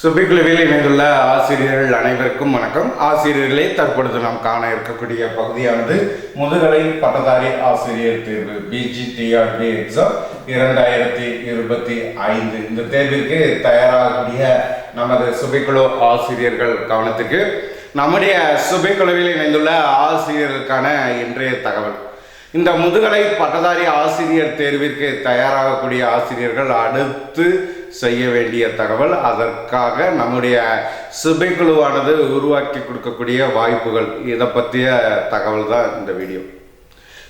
சுபிக்குழுவில் இணைந்துள்ள ஆசிரியர்கள் அனைவருக்கும் வணக்கம். ஆசிரியர்களே தற்பொழுது நாம் காண இருக்கக்கூடிய பகுதியானது முதுகலை பட்டதாரி ஆசிரியர் தேர்வு பிஜிடிஆர்பி எக்ஸாம் இரண்டாயிரத்தி இருபத்தி ஐந்து. இந்த தேர்விற்கு தயாராகக்கூடிய நமது சுபிக்குழு ஆசிரியர்கள் கவனத்துக்கு நம்முடைய சுபிக்குழுவில் இணைந்துள்ள ஆசிரியர்களுக்கான இன்றைய தகவல். இந்த முதுகலை பட்டதாரி ஆசிரியர் தேர்விற்கு தயாராகக்கூடிய ஆசிரியர்கள் அடுத்து செய்ய வேண்டிய தகவல் அதற்காக நம்முடைய சுபைக்குழுவானது உருவாக்கி கொடுக்கக்கூடிய வாய்ப்புகள். இதை பற்றிய தகவல் தான் இந்த வீடியோ.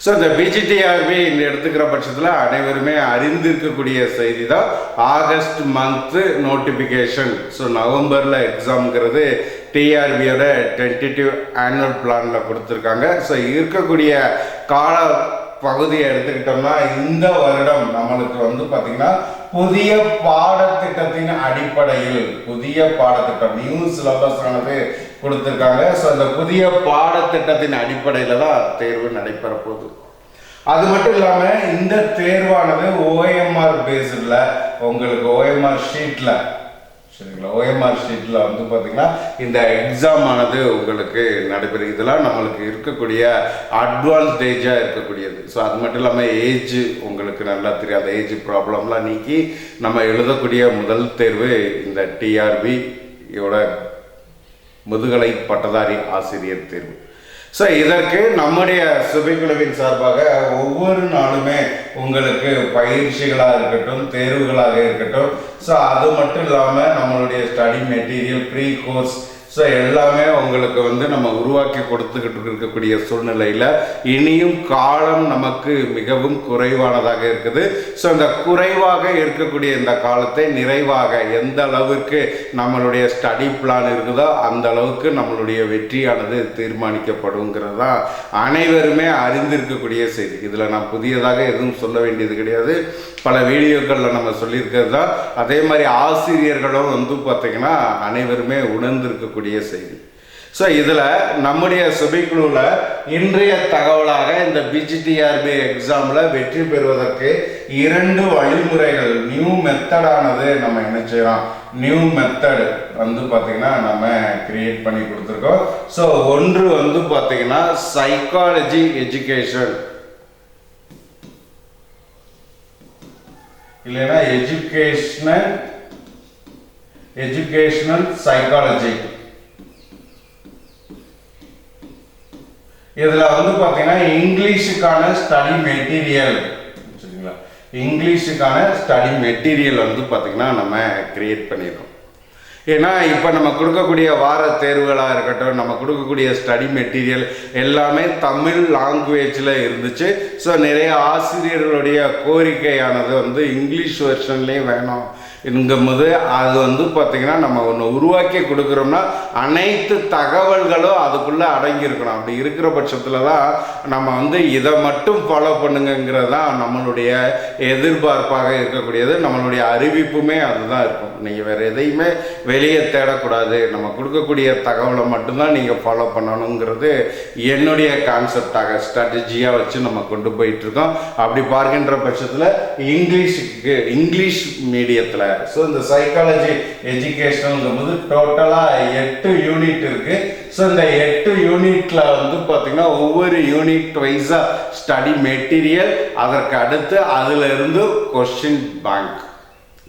ஸோ இந்த பிஜிடிஆர்பி இந்த எடுத்துக்கிற பட்சத்தில் அனைவருமே அறிந்திருக்கக்கூடிய செய்தி தான் ஆகஸ்ட் மந்த்து நோட்டிஃபிகேஷன் ஸோ நவம்பரில் எக்ஸாம்ங்கிறது டிஆர்பியோட டென்டேட்டிவ் ஆனுவல் பிளானில் கொடுத்துருக்காங்க. ஸோ இருக்கக்கூடிய கால பகுதியை எடுத்துக்கிட்டோம்னா இந்த வருடம் நம்மளுக்கு வந்து பார்த்திங்கன்னா புதிய பாடத்திட்டத்தின் அடிப்படையில் புதிய பாடத்திட்டம் நியூ சிலபஸ் ஆனது கொடுத்துருக்காங்க. ஸோ அந்த புதிய பாடத்திட்டத்தின் அடிப்படையில் தான் தேர்வு நடைபெற போகுது. அது மட்டும் இல்லாமல் இந்த தேர்வானது ஓஎம்ஆர் பேஸில் உங்களுக்கு ஓஎம்ஆர் ஷீட்டில் சரிங்களா? ஓஎம்ஆர் ஷீட்டில் வந்து பார்த்தீங்கன்னா இந்த எக்ஸாம் ஆனது உங்களுக்கு நடைபெறும். இதெல்லாம் நம்மளுக்கு இருக்கக்கூடிய அட்வான்ஸ்ட் ஏஜாக இருக்கக்கூடியது. ஸோ அது மட்டும் இல்லாமல் ஏஜ் உங்களுக்கு நல்லா தெரியும். ஏஜ் ப்ராப்ளம்லாம் நீக்கி நம்ம எழுதக்கூடிய முதல் தேர்வு இந்த டிஆர்பி யோட முதுகலை பட்டதாரி ஆசிரியர் தேர்வு. ஸோ இதற்கு நம்முடைய சுபைக்குழுவின் சார்பாக ஒவ்வொரு நாளுமே உங்களுக்கு பயிற்சிகளாக இருக்கட்டும் தேர்வுகளாக இருக்கட்டும். ஸோ அது மட்டும் இல்லாமல் நம்மளுடைய study material free course so எல்லாமே உங்களுக்கு வந்து நம்ம உருவாக்கி கொடுத்துக்கிட்டு இருக்கக்கூடிய சூழ்நிலையில் இனியும் காலம் நமக்கு மிகவும் குறைவானதாக இருக்குது. ஸோ இந்த குறைவாக இருக்கக்கூடிய இந்த காலத்தை நிறைவாக எந்த அளவுக்கு நம்மளுடைய ஸ்டடி பிளான் இருக்குதோ அந்த அளவுக்கு நம்மளுடைய வெற்றியானது தீர்மானிக்கப்படுங்கிறது தான் அனைவருமே அறிந்திருக்கக்கூடிய செய்தி. இதில் நான் புதியதாக எதுவும் சொல்ல வேண்டியது கிடையாது. பல வீடியோக்களில் நம்ம சொல்லியிருக்கிறது தான் அதே மாதிரி ஆசிரியர்களும் வந்து பார்த்திங்கன்னா அனைவருமே உணர்ந்திருக்கக்கூடிய செய்தி. ஸோ இதில் நம்முடைய சுபைக்குழுவில் இன்றைய தகவலாக இந்த பிஜிடிஆர்பி எக்ஸாமில் வெற்றி பெறுவதற்கு இரண்டு வழிமுறைகள் நியூ மெத்தடானது நம்ம என்ன செய்யலாம்? நியூ மெத்தடு வந்து பார்த்திங்கன்னா நம்ம கிரியேட் பண்ணி கொடுத்துருக்கோம். ஸோ ஒன்று வந்து பார்த்திங்கன்னா சைக்காலஜி எஜுகேஷன் இல்லைன்னா எஜுகேஷ்னல் எஜுகேஷ்னல் சைக்காலஜி இதில் வந்து பார்த்தீங்கன்னா இங்கிலீஷுக்கான ஸ்டடி மெட்டீரியல் சரிங்களா? இங்கிலீஷுக்கான ஸ்டடி மெட்டீரியல் வந்து பார்த்திங்கன்னா நம்ம கிரியேட் பண்ணிடுறோம் ஏன்னா இப்போ நம்ம கொடுக்கக்கூடிய வார தேர்வுகளாக இருக்கட்டும் நம்ம கொடுக்கக்கூடிய ஸ்டடி மெட்டீரியல் எல்லாமே தமிழ் லாங்குவேஜில் இருந்துச்சு. ஸோ நிறைய ஆசிரியர்களுடைய கோரிக்கையானது வந்து இங்கிலீஷ் வெர்ஷன்லேயும் வேணும். என்கும்போது அது வந்து பார்த்திங்கன்னா நம்ம ஒன்று உருவாக்கி கொடுக்குறோம்னா அனைத்து தகவல்களும் அதுக்குள்ளே அடங்கியிருக்கணும். அப்படி இருக்கிற பட்சத்தில் தான் நம்ம வந்து இதை மட்டும் ஃபாலோ பண்ணுங்கிறது தான் நம்மளுடைய எதிர்பார்ப்பாக இருக்கக்கூடியது. நம்மளுடைய அறிவிப்புமே அதுதான் இருக்கும். நீங்கள் வேறு எதையுமே வெளியே தேடக்கூடாது. நம்ம கொடுக்கக்கூடிய தகவலை மட்டும்தான் நீங்கள் ஃபாலோ பண்ணணுங்கிறது என்னுடைய கான்செப்டாக ஸ்ட்ராட்டஜியாக வச்சு நம்ம கொண்டு போயிட்டுருக்கோம் அப்படி பார்க்கின்ற பட்சத்தில் இங்கிலீஷுக்கு இங்கிலீஷ் மீடியத்தில் ஸோ இந்த சைக்காலஜி எஜுகேஷனுங்கும்போது டோட்டலாக எட்டு யூனிட் இருக்குது ஸோ இந்த எட்டு யூனிட்ல வந்து பார்த்தீங்கன்னா ஒவ்வொரு யூனிட் வைஸாக ஸ்டடி மெட்டீரியல் அதற்கு அடுத்து அதுல இருந்து கொஸ்டின் பேங்க்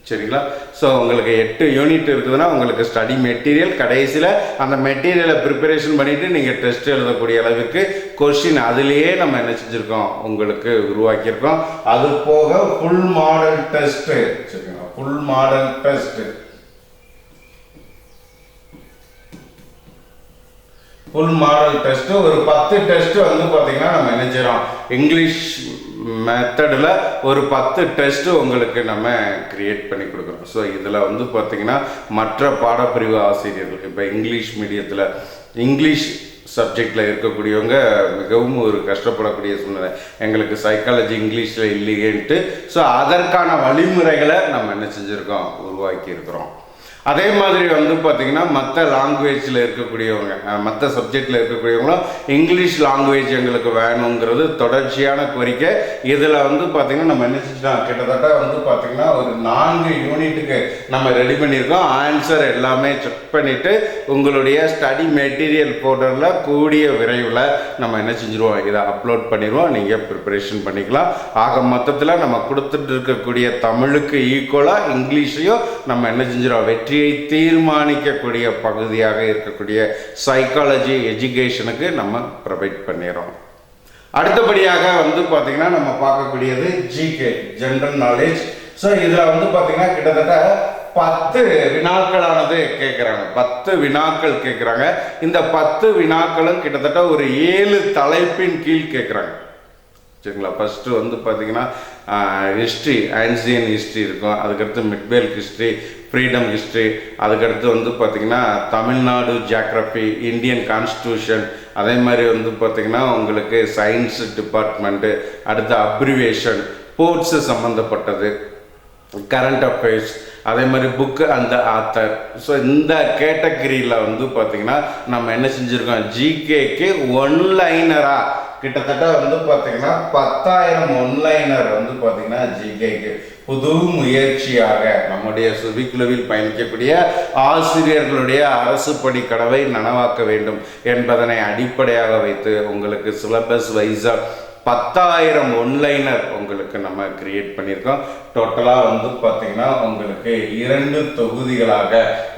சரிங்களா? ஸோ உங்களுக்கு எட்டு யூனிட் இருக்குதுன்னா உங்களுக்கு ஸ்டடி மெட்டீரியல் கடைசியில் அந்த மெட்டீரியலை ப்ரிப்பரேஷன் பண்ணிவிட்டு நீங்கள் டெஸ்ட் எழுதக்கூடிய அளவுக்கு கொஷின் அதுலேயே நம்ம என்ன செஞ்சுருக்கோம்? உங்களுக்கு உருவாக்கியிருக்கோம். அது போக ஃபுல் மாடல் டெஸ்ட்டு சரிங்களா? Full model test full model test ஒரு பத்து டெஸ்ட்டு வந்து பார்த்தீங்கன்னா நம்ம என்ன செய்கிறோம் இங்கிலீஷ் மெத்தடில் ஒரு பத்து டெஸ்ட்டு உங்களுக்கு நம்ம கிரியேட் பண்ணி கொடுக்குறோம். ஸோ இதில் வந்து பார்த்தீங்கன்னா மற்ற பாடப்பிரிவு ஆசிரியர்கள் இப்போ இங்கிலீஷ் மீடியத்தில் இங்கிலீஷ் சப்ஜெக்டில் இருக்கக்கூடியவங்க மிகவும் ஒரு கஷ்டப்படக்கூடிய சூழ்நிலை. எங்களுக்கு சைக்காலஜி இங்கிலீஷில் இல்லையேன்ட்டு ஸோ அதற்கான வழிமுறைகளை நம்ம என்ன செஞ்சுருக்கோம்? உருவாக்கி இருக்கிறோம் அதே மாதிரி வந்து பார்த்தீங்கன்னா மற்ற லாங்குவேஜில் இருக்கக்கூடியவங்க மற்ற சப்ஜெக்டில் இருக்கக்கூடியவங்களும் இங்கிலீஷ் லாங்குவேஜ் எங்களுக்கு வேணுங்கிறது தொடர்ச்சியான கோரிக்கை. இதில் வந்து பார்த்திங்கன்னா நம்ம என்ன செஞ்சோம் கிட்டத்தட்ட வந்து பார்த்தீங்கன்னா ஒரு நான்கு யூனிட்டுக்கு நம்ம ரெடி பண்ணியிருக்கோம். ஆன்சர் எல்லாமே செக் பண்ணிவிட்டு உங்களுடைய ஸ்டடி மெட்டீரியல் போர்ட்டலில் கூடிய விரைவில் நம்ம என்ன செஞ்சுருவோம் இதை அப்லோட் பண்ணிடுவோம் நீங்கள் ப்ரிப்பரேஷன் பண்ணிக்கலாம். ஆக மொத்தத்தில் நம்ம கொடுத்துட்டு இருக்கக்கூடிய தமிழுக்கு ஈக்குவலாக இங்கிலீஷையும் நம்ம என்ன செஞ்சிடும் வெற்றியை தீர்மானிக்கக்கூடிய பகுதியாக இருக்கக்கூடிய சைக்காலஜி எஜுகேஷனுக்கு நம்ம ப்ரொவைட் பண்ணிடுறோம் அடுத்தபடியாக வந்து பார்த்தீங்கன்னா நம்ம பார்க்கக்கூடியது ஜிகே ஜென்ரல் நாலேஜ் ஸோ இதில் வந்து பார்த்தீங்கன்னா கிட்டத்தட்ட பத்து வினாக்களானது கேட்குறாங்க பத்து வினாக்கள் கேட்குறாங்க இந்த பத்து வினாக்களும் கிட்டத்தட்ட ஒரு ஏழு தலைப்பின் கீழ் கேட்குறாங்க சரிங்களா? ஃபஸ்ட்டு வந்து பார்த்தீங்கன்னா ஹிஸ்ட்ரி ஆன்சியன் ஹிஸ்ட்ரி இருக்கும். அதுக்கடுத்து மிட்வேல் ஹிஸ்ட்ரி ஃப்ரீடம் ஹிஸ்ட்ரி அதுக்கடுத்து வந்து பார்த்திங்கன்னா தமிழ்நாடு ஜியாகிரபி இந்தியன் கான்ஸ்டியூஷன் அதே மாதிரி வந்து பார்த்திங்கன்னா உங்களுக்கு சயின்ஸ் டிபார்ட்மெண்ட்டு அடுத்து அப்ரிவேஷன் ஸ்போர்ட்ஸு சம்மந்தப்பட்டது கரண்ட் அஃபேர்ஸ் அதே மாதிரி புக்கு அந்த ஆத்தர் ஸோ இந்த கேட்டகரியில் வந்து பார்த்திங்கன்னா நம்ம என்ன செஞ்சுருக்கோம்? ஜிகேக்கு ஒன்லைனராக கிட்டத்தட்ட வந்து பார்த்தீங்கன்னா பத்தாயிரம் ஒன்லைனர் வந்து பார்த்தீங்கன்னா ஜிகேக்கு புது முயற்சியாக நம்முடைய சுபிக்குழுவில் பயணிக்கக்கூடிய ஆசிரியர்களுடைய அரசு படி கடவை நனவாக்க வேண்டும் என்பதனை அடிப்படையாக வைத்து உங்களுக்கு சிலபஸ் வைஸாக பத்தாயிரம் ஒன்லைனர் உங்களுக்கு நம்ம கிரியேட் பண்ணியிருக்கோம். டோட்டலாக வந்து பார்த்திங்கன்னா உங்களுக்கு இரண்டு தொகுதிகளாக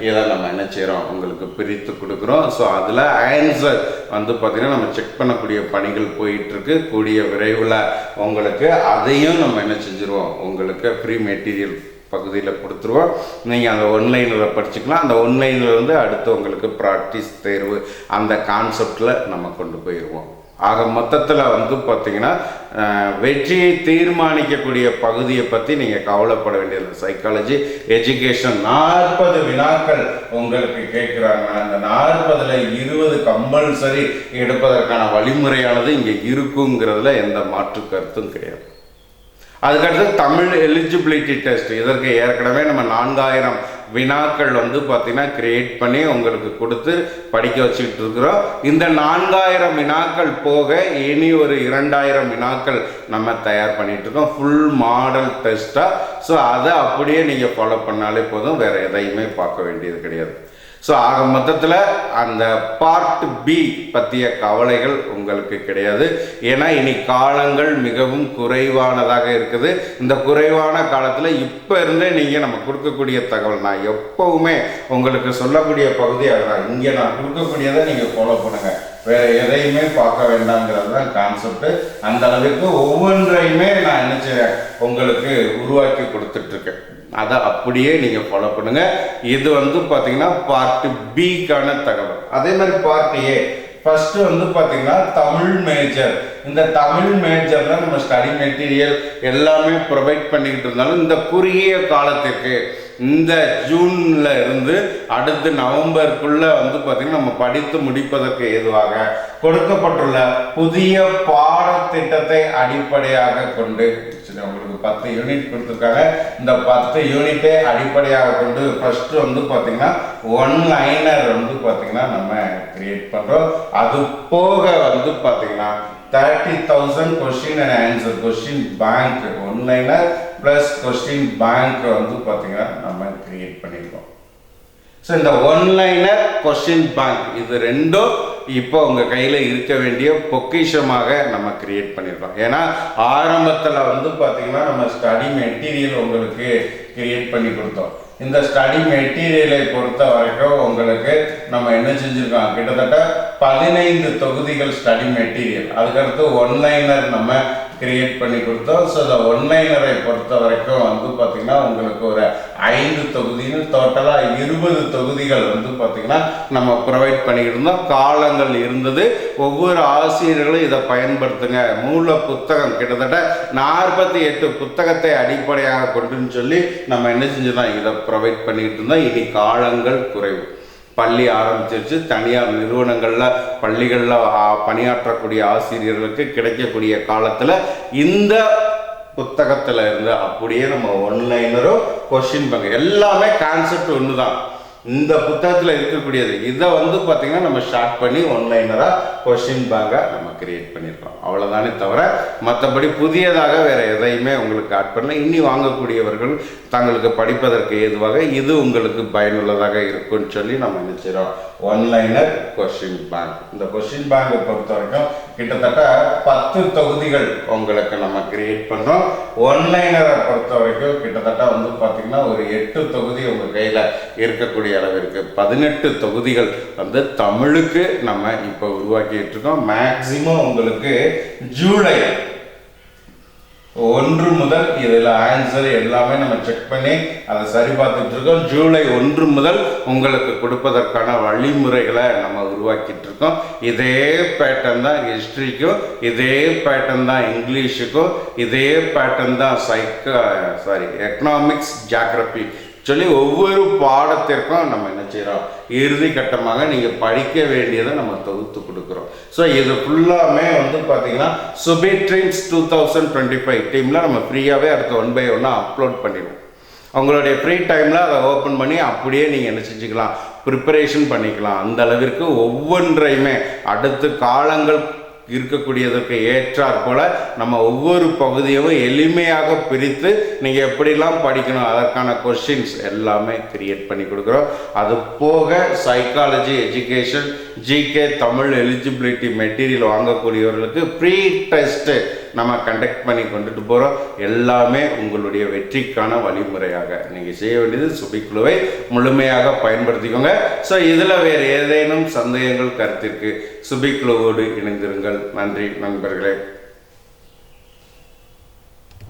இதை நம்ம என்ன செய்கிறோம் உங்களுக்கு பிரித்து கொடுக்குறோம். ஸோ அதில் ஆன்சர் வந்து பார்த்திங்கன்னா நம்ம செக் பண்ணக்கூடிய பணிகள் போயிட்டுருக்கு. கூடிய விரைவில் உங்களுக்கு அதையும் நம்ம என்ன செஞ்சுருவோம் உங்களுக்கு ப்ரீ மெட்டீரியல் பகுதியில் கொடுத்துருவோம். நீங்கள் அந்த ஒன்லைனில் படிச்சுக்கலாம். அந்த ஒன்லைனில் வந்து அடுத்து உங்களுக்கு ப்ராக்டிஸ் தேர்வு அந்த கான்செப்டில் நம்ம கொண்டு போயிடுவோம் ஆக மொத்தத்தில் வந்து பார்த்தீங்கன்னா வெற்றியை தீர்மானிக்கக்கூடிய பகுதியை பற்றி நீங்கள் கவலைப்பட வேண்டியது சைக்காலஜி எஜுகேஷன் நாற்பது வினாக்கள் உங்களுக்கு கேட்குறாங்க. அந்த நாற்பதுல இருபது கம்பல்சரி எடுப்பதற்கான வழிமுறையானது இங்கே இருக்குங்கிறதுல எந்த மாற்று கருத்தும் கிடையாது. அதுக்கடுத்து தமிழ் எலிஜிபிலிட்டி டெஸ்ட் இதற்கு ஏற்கனவே நம்ம நான்காயிரம் வினாக்கள் வந்து பார்த்தீங்கன்னா கிரியேட் பண்ணி உங்களுக்கு கொடுத்து படிக்க வச்சுக்கிட்டு இருக்கிறோம். இந்த நான்காயிரம் வினாக்கள் போக இனி ஒரு இரண்டாயிரம் வினாக்கள் நம்ம தயார் பண்ணிட்டு இருக்கோம். ஃபுல் மாடல் டெஸ்ட்டாக ஸோ அதை அப்படியே நீங்கள் ஃபாலோ பண்ணாலே போதும். வேறு எதையுமே பார்க்க வேண்டியது கிடையாது. ஸோ ஆக மொத்தத்தில் அந்த பார்ட் பி பற்றிய கவலைகள் உங்களுக்கு கிடையாது. ஏன்னா இனி காலங்கள் மிகவும் குறைவானதாக இருக்குது. இந்த குறைவான காலத்தில் இப்போ இருந்தே நீங்கள் நம்ம கொடுக்கக்கூடிய தகவல் நான் எப்போவுமே உங்களுக்கு சொல்லக்கூடிய பகுதி அதுதான். இங்கே நான் கொடுக்கக்கூடியதை நீங்கள் ஃபாலோ பண்ணுங்கள் வேற எதையுமே பார்க்க வேண்டாங்கிறது தான் கான்செப்ட் அந்த அளவுக்கு ஒவ்வொன்றையுமே நான் என்ன செய்றேன் உங்களுக்கு உருவாக்கி கொடுத்துட்ருக்கேன் அதை அப்படியே நீங்கள் ஃபாலோ பண்ணுங்கள் இது வந்து பார்த்தீங்கன்னா பார்ட் பிக்கான தகவல். அதே மாதிரி பார்ட் ஏ ஃபர்ஸ்ட் வந்து பார்த்தீங்கன்னா தமிழ் மேஜர் இந்த தமிழ் மேஜரில் நம்ம ஸ்டடி மெட்டீரியல் எல்லாமே ப்ரொவைட் பண்ணிக்கிட்டு இருந்தாலும் இந்த குறுகிய காலத்திற்கு இந்த ஜூனில் இருந்து அடுத்து நவம்பருக்குள்ளே வந்து பார்த்திங்கன்னா நம்ம படித்து முடிப்பதற்கு ஏதுவாக கொடுக்கப்பட்டுள்ள புதிய பாடத்திட்டத்தை அடிப்படையாக கொண்டு சரி, உங்களுக்கு பத்து யூனிட் கொடுத்துருக்காங்க. இந்த பத்து யூனிட்டே அடிப்படையாக கொண்டு ஃபஸ்ட்டு வந்து பார்த்தீங்கன்னா ஒன் லைனர் வந்து பார்த்தீங்கன்னா நம்ம கிரியேட் பண்ணுறோம் அது போக வந்து பார்த்தீங்கன்னா thirty thousand question and answer question bank one liner plus question bank வந்து பார்த்தீங்கன்னா நம்ம கிரியேட் பண்ணியிருக்கோம் ஸோ இந்த ஒன்லைனர் கொஸ்டின் பேங்க் இது ரெண்டும் இப்போ உங்கள் கையில் இருக்க வேண்டிய பொக்கிஷமாக நம்ம கிரியேட் பண்ணியிருக்கோம் ஏன்னா ஆரம்பத்தில் வந்து பார்த்திங்கன்னா நம்ம ஸ்டடி மெட்டீரியல் உங்களுக்கு கிரியேட் பண்ணி கொடுத்தோம். இந்த ஸ்டடி மெட்டீரியலை பொறுத்த வரைக்கும் உங்களுக்கு நம்ம என்ன செஞ்சுருக்கோம்? கிட்டத்தட்ட பதினைந்து தொகுதிகள் ஸ்டடி மெட்டீரியல் அதுக்கடுத்து ஒன்லைனர் நம்ம கிரியேட் பண்ணி கொடுத்தோம். ஸோ இந்த ஒன்லைனரை பொறுத்த வரைக்கும் வந்து பார்த்தீங்கன்னா உங்களுக்கு ஒரு ஐந்து தொகுதின்னு டோட்டலாக இருபது தொகுதிகள் வந்து பார்த்திங்கன்னா நம்ம ப்ரொவைட் பண்ணிக்கிட்டு இருந்தோம் காலங்கள் இருந்தது. ஒவ்வொரு ஆசிரியர்களும் இதை பயன்படுத்துங்க. மூல புத்தகம் கிட்டத்தட்ட நாற்பத்தி எட்டு புத்தகத்தை அடிப்படையாக கொண்டுன்னு சொல்லி நம்ம என்ன செஞ்சோம் இதை ப்ரொவைட் பண்ணிக்கிட்டு இருந்தோம். இனி காலங்கள் குறைவு. பள்ளி ஆரம்பிச்சிருச்சு. தனியார் நிறுவனங்களில் பள்ளிகளில் பணியாற்றக்கூடிய ஆசிரியர்களுக்கு கிடைக்கக்கூடிய காலத்தில் இந்த புத்தகத்தில் இருந்து அப்படியே நம்ம ஒன்லைனரும் கொஷின் பங்கு எல்லாமே கான்செப்ட் ஒன்று தான் இந்த புத்தகத்தில் இருக்கக்கூடியது. இதை வந்து பார்த்தீங்கன்னா நம்ம ஷார்ட் பண்ணி ஒன்லைனராக கொஷின் பேங்காக நம்ம கிரியேட் பண்ணியிருக்கோம் அவ்வளோதானே தவிர மற்றபடி புதியதாக வேறு எதையுமே உங்களுக்கு ஆட் பண்ணல. இனி வாங்கக்கூடியவர்கள் தங்களுக்கு படிப்பதற்கு ஏதுவாக இது உங்களுக்கு பயனுள்ளதாக இருக்கும்னு சொல்லி நம்ம நினைச்சிடறோம். ஒன்லைனர் கொஷின் பேங்க் இந்த கொஷின் பேங்கை பொறுத்த வரைக்கும் கிட்டத்தட்ட பத்து தொகுதிகள் உங்களுக்கு நம்ம கிரியேட் பண்ணுறோம் ஒன்லைனரை பொறுத்த வரைக்கும் கிட்டத்தட்ட வந்து பார்த்திங்கன்னா ஒரு எட்டு தொகுதி உங்கள் கையில் இருக்கக்கூடிய அளவிற்கு. பதினெட்டு தொகுதிகள் வந்து தமிழுக்கு நம்ம இப்போ உருவாக்கிட்டு இருக்கோம். மேக்சிமம் உங்களுக்கு ஜூலை ஒன்று முதல் இதில் ஆன்சர் எல்லாமே நம்ம செக் பண்ணி அதை சரி பார்த்துட்டு இருக்கோம். ஜூலை ஒன்று முதல் உங்களுக்கு கொடுப்பதற்கான வழிமுறைகளை நம்ம உருவாக்கிட்டு இருக்கோம். இதே பேட்டர்ன் தான் ஹிஸ்ட்ரிக்கும் இதே பேட்டர்ன் தான் இங்கிலீஷுக்கும் இதே பேட்டர்ன் தான் சைக்கோ சாரி எக்கனாமிக்ஸ் ஜாகிரபி சொல்லி ஒவ்வொரு பாடத்திற்கும் நம்ம என்ன செய்கிறோம் இறுதி கட்டமாக நீங்கள் படிக்க வேண்டியதை நம்ம தொகுத்து கொடுக்குறோம். ஸோ இது ஃபுல்லாமே வந்து பார்த்தீங்கன்னா Subi dreams two thousand twenty five டீமில் நம்ம ஃப்ரீயாகவே அடுத்த ஒன் பை ஒன்னாக அப்லோட் பண்ணிடுவோம். உங்களுடைய ஃப்ரீ டைமில் அதை ஓப்பன் பண்ணி அப்படியே நீங்கள் என்ன செஞ்சுக்கலாம்? ப்ரிப்பரேஷன் பண்ணிக்கலாம். அந்த அளவிற்கு ஒவ்வொன்றையுமே அடுத்த காலங்கள் இருக்கக்கூடியதற்கு ஏற்றாற் போல் நம்ம ஒவ்வொரு பகுதியும் எளிமையாக பிரித்து நீங்கள் எப்படிலாம் படிக்கணும் அதற்கான கொஷின்ஸ் எல்லாமே கிரியேட் பண்ணி கொடுக்குறோம். அது போக psychology education GK Tamil eligibility material வாங்கக்கூடியவர்களுக்கு free test நம்ம கண்டக்ட் பண்ணி கொண்டுட்டு போகிறோம் எல்லாமே உங்களுடைய வெற்றிக்கான வழிமுறையாக. நீங்கள் செய்ய வேண்டியது சுபிக்குழுவை முழுமையாக பயன்படுத்திக்கோங்க. ஸோ இதில் வேறு ஏதேனும் சந்தேகங்கள் கருத்திற்கு சுபிக்குழுவோடு இணைந்திருங்கள். நன்றி நண்பர்களே.